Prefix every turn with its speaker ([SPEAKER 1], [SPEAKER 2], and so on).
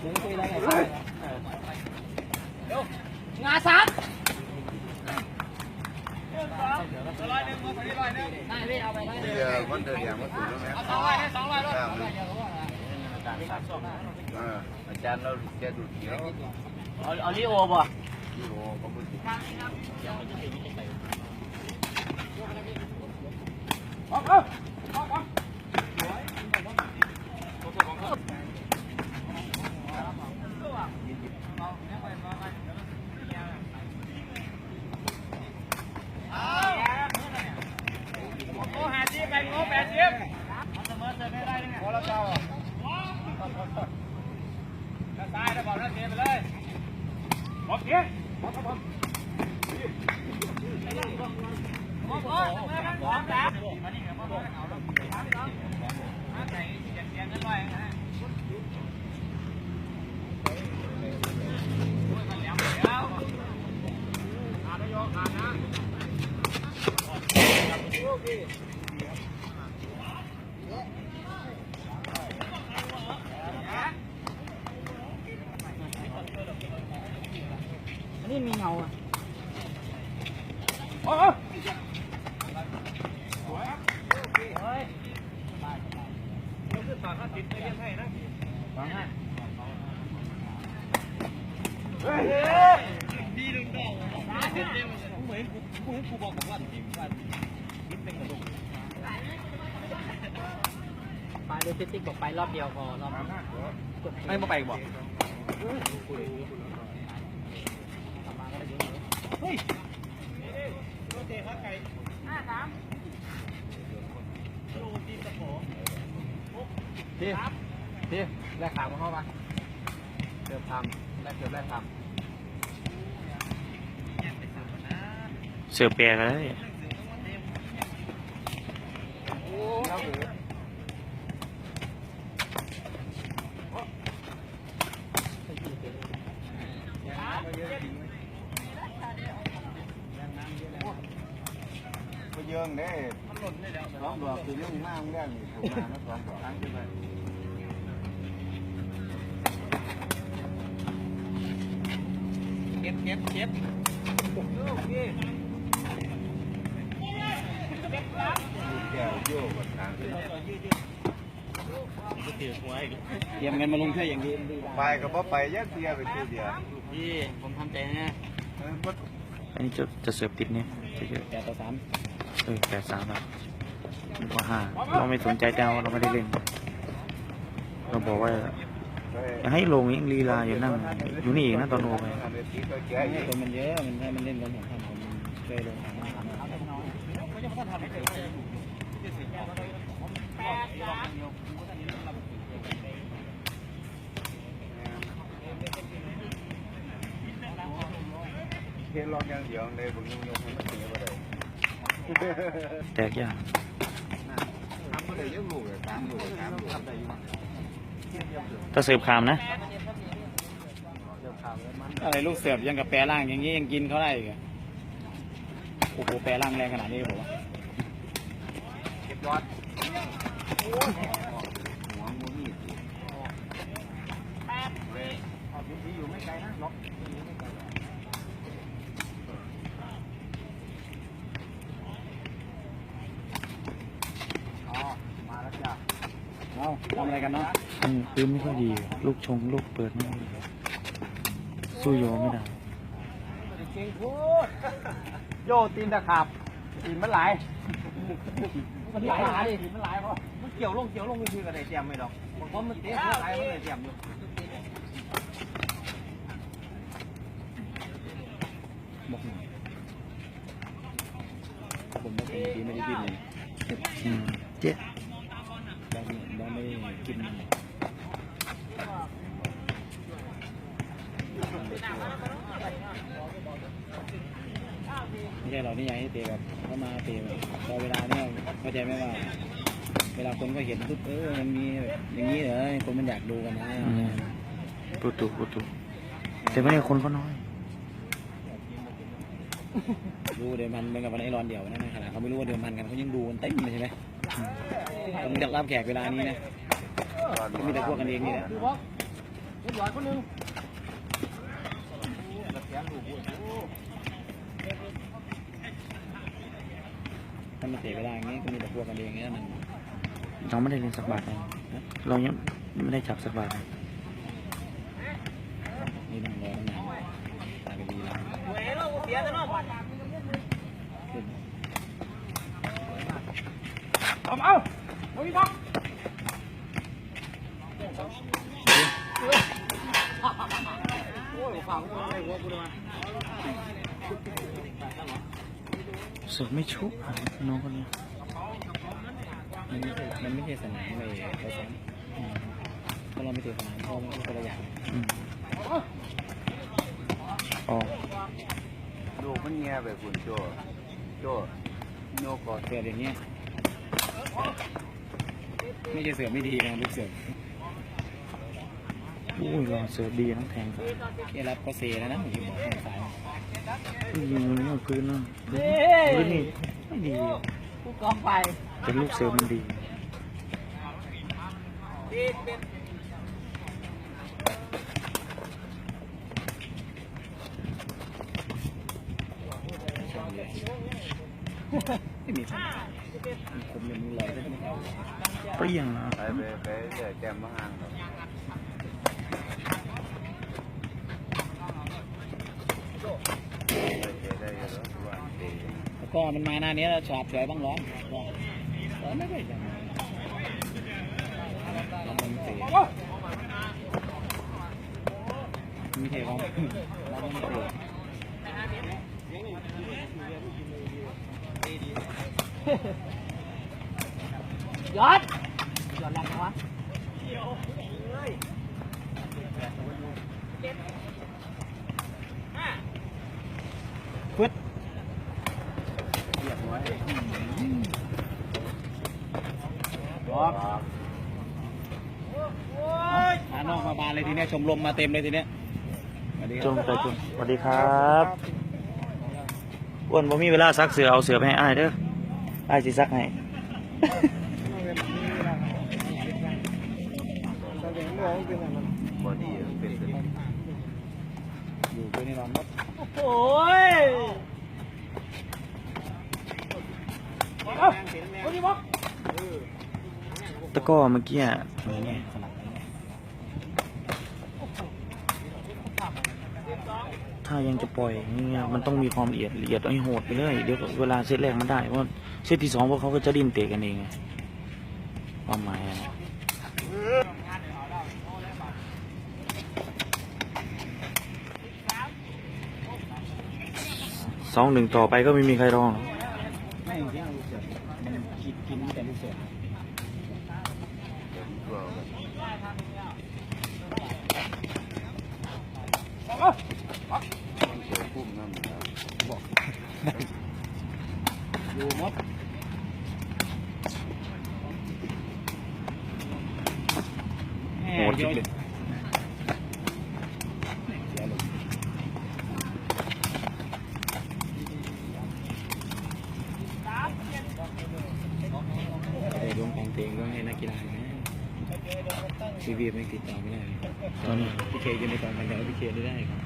[SPEAKER 1] เดี๋ยวคุยอะไรกันเดี๋ยว
[SPEAKER 2] งาซับ
[SPEAKER 1] ร้อยหนึ่งมาไปที่ร้อยหนึ่ง
[SPEAKER 2] ได้พี่เอาไปได้
[SPEAKER 3] เดี๋ยวคนเดินอย่างมาถึงแล้วไหม
[SPEAKER 1] เอาสองร้อยให้สองร้อยรถ
[SPEAKER 3] เอออาจารย์เราแกดูดเขียว
[SPEAKER 2] เอาเอาลิโอป่ะ
[SPEAKER 3] ที่โอ้ขอบคุณ
[SPEAKER 1] โ เสียบอกครับผมบอกบอกบอกจ้ามานี่ครับบอกเอาแล้วมาใส่เสียงเงินไว้นะมันแหลมแล้วขาดนายกขาดนะ
[SPEAKER 2] อันนี้มีเงาอะ
[SPEAKER 1] โอ้โหสวยครับเฮ้ยเราขึ้นปากข้าติด ไปเรียนให้นะ
[SPEAKER 2] ฟังให้
[SPEAKER 1] เฮ้ยดีดึงดอกเต็มเต็มเหมือนกูเหมือนกูบอกกับว่าจริงว่าคิดเป็นกระดูก
[SPEAKER 2] ไปเลยติ๊กติ๊กบอกไปรอบเดียวพอรอบ
[SPEAKER 1] ไม่มาไปบอกเฮ้ยโรเตะขาไก่ห้าสามโรตีตะโข
[SPEAKER 2] พี่พี่แลกขางมาเข้ามาเกือบทำแลกเกือบแลกท
[SPEAKER 4] เสือแปลกันแล้วเนี่ย
[SPEAKER 3] ไปเยิงเด้ร้องดอกคือเรื่องมากเรื่องนี่ถูกมาแล้วสองดอกขึ้นไป
[SPEAKER 1] เก็บเก็บเก็บ
[SPEAKER 3] แก้วโยกกับทางขึ้น
[SPEAKER 1] เตรียมเงินมาลงเพื่ออย่างดี
[SPEAKER 3] ไปก็บ่ไปยัดเดียวไปทีเดียว
[SPEAKER 2] พี่ผมทำใจนะ
[SPEAKER 3] เออบ่
[SPEAKER 4] อันนี้จะจะเสือติดเนี่ยจะเยอะ
[SPEAKER 1] แปดต่อสาม
[SPEAKER 4] เออแปดสามแล้วนึกว่าห้าเราไม่สนใจแต่ว่าเราไม่ได้เล่นเราบอกว่า
[SPEAKER 3] ไป
[SPEAKER 4] อย่าให้ลงยังลีลาอยู่นั่งอยู่นี่อีกนะตอนโอไป
[SPEAKER 3] ทำไปทีก็แก้อีก
[SPEAKER 1] คนมันเยอะมันให้มันเล่นกันสองคนผมเคยลงทางนั้น
[SPEAKER 3] เพียงลองอย่างเดียวในบุญยงให้มันเสียบ่ได้
[SPEAKER 4] แตกยาก
[SPEAKER 3] ทำบ่ได้ยังลูกเลยตามลูกตามลูกทำได้อยู่
[SPEAKER 4] ถ้าเสือขามนะ
[SPEAKER 1] อะไรลูกเสือบยังกับแปรร่างอย่างนี้ยังกินเขาได้อีกอะโอ้โหแปรร่างแรงขนาดนี้ผมว่า
[SPEAKER 3] เก็บยอดหัวงูมีดอยู่ไม่ไกลนะล็อก อ๋อ มาแล้วจ้ะ
[SPEAKER 1] เอา ทำอะไรกันเนาะ
[SPEAKER 4] อืมปืนไม่ค่อยดี ลูกชงลูกเปิดไม่ค่อยดีสู้โยไม่ได้
[SPEAKER 1] เก่งพูดโยตีนตะขาบตีนมันหลายมันหลายหลายตีนมันหลายเพราะมันเกี่ยวลงเกี่ยวลงคือกันไอ้เจียมไม่ดอกบางคนมันเตะหัวไหลมันเลยเจียมอยู่บอกหน่อยผมไม่เป็นตีไม่ได้กินเลย
[SPEAKER 4] อืมเจ๊
[SPEAKER 1] บางบางไม่ กินไม่ใช่เรานี่ยังให้เตะแบบเข้ามาเตะแบบพอเวลาเนี่ยเข้าใจไหมว่า เวลาคนก็เห็นปุ๊บเออมันมีแบบอย่างนี้เหรอคนมันอยากดูกันนะ
[SPEAKER 4] ปูตุปูตุแต่ไม่ได้คนก็น้อย
[SPEAKER 1] ดูเดิมพันเป็นกับวันไอรอนเดียวนะขนาดเขาไม่รู้ว่าเดิมพันกันเขายังดูกันเต็มเลยใช่ไหมผมจะรับแขกเวลานี้นะ มีแต่พวกกันเองนี่แหละ
[SPEAKER 5] นี่หยอดคนหนึงกระแขนลูกโอ้โห
[SPEAKER 1] ถ้ามันเตะเวลาอย่างงี้ก็มีแต่พวกกันเองเงี้ยมัน
[SPEAKER 4] เราไม่ได้เล่นสักบาทเลยเรายังไม่ได้จับสักบาทเลย
[SPEAKER 1] นี่นั่งรอตั้งนานตายไปดีแล้ว
[SPEAKER 5] เว้ยเราเสียแต่เนาะเอาเอาเอาอีกครับโอ้ยฝั่งกูไม่หัวกู เสื
[SPEAKER 4] อไม่ชุบน้องคนนี้
[SPEAKER 1] มันไม่ใช่มันไม่ใช่สนามเลยเราซ้อมเพราะเราไม่เตะสนามเพราะมันคนละอย่าง
[SPEAKER 4] อ๋อ
[SPEAKER 3] ดูมันแง่ไปคุณโจโจโยกอด
[SPEAKER 1] เสืออย่างเงี้ยไม่ใช่เสือไม่ดีนะลูกเสือ
[SPEAKER 4] อุ้ยรอเสือกดีทั้งแทงซ้าย
[SPEAKER 1] เอรับก็เซแล้วนะเมื่อกี้บอกสาย
[SPEAKER 4] ยิงมันไม่พื้นนะพื้นพื้นนี่ไม่ดี
[SPEAKER 5] กูกองไป
[SPEAKER 4] แต่ลูกเสือมันดี
[SPEAKER 1] ช่องเลยไม่มีช่องมันคมเลยมือลอยได้ไหมครับ
[SPEAKER 4] เปรี้ยงนะ
[SPEAKER 3] ไปไปไปเดี๋ยวแจมมาห่างครับได้ได้แล้วว่าเตะ
[SPEAKER 1] แล้วก็มันมาหน้านี้แล้วฉาบเฉยบ้างร้องร้องร้องไม่ได้จังร้องมันเตะมีเทร้องร้องมันเตะ
[SPEAKER 5] หยอดหยอดแรงจังวะ
[SPEAKER 1] เรียบร้อย
[SPEAKER 5] บอก
[SPEAKER 1] หานอกมาบานเลยทีเนี้ยชมรมมาเต็มเลยทีเนี้ยสวัสดีค
[SPEAKER 4] จ
[SPEAKER 1] รับ
[SPEAKER 4] งไปจงสวัสดีครับอ้วนผมมีเวลาซักเสือเอาเสือไปให้อ้ายเด้ออ้ายสิซักให้
[SPEAKER 3] บอดี้เป็นเป็น
[SPEAKER 1] อยู่ด้วยนี่นอนมด
[SPEAKER 5] โอ้ย
[SPEAKER 4] ตะก้อเมื่อกี้อะถ้ายังจะปล่อยเงี้ยมันต้องมีความละเอียดละเอียดให้โหดไปเลยเดี๋ยวเวลาเซตแรกมันได้เพราะว่าเซตที่สองพวกเขาก็จะดิ้นเตะกันเองความหมายอะสองหนึ่งต่อไปก็ไม่มีใครรองหรอก
[SPEAKER 1] ไม่จริงๆลูกเสือมันกินกินแต่ลูกเสือ
[SPEAKER 3] ตัวเสือพุ่มนั่นครับ
[SPEAKER 1] บอกอยู่มด
[SPEAKER 4] โหดจริงเลย
[SPEAKER 1] เสียลมเตะดวงของเตงต้องให้นักกีฬานะทีวีไม่ติดต่อไม่ได้เลย
[SPEAKER 4] ตอนนี้
[SPEAKER 1] พี่เคอยู่ในกองพันธุ์แล้วพี่เคได้ได้ครับ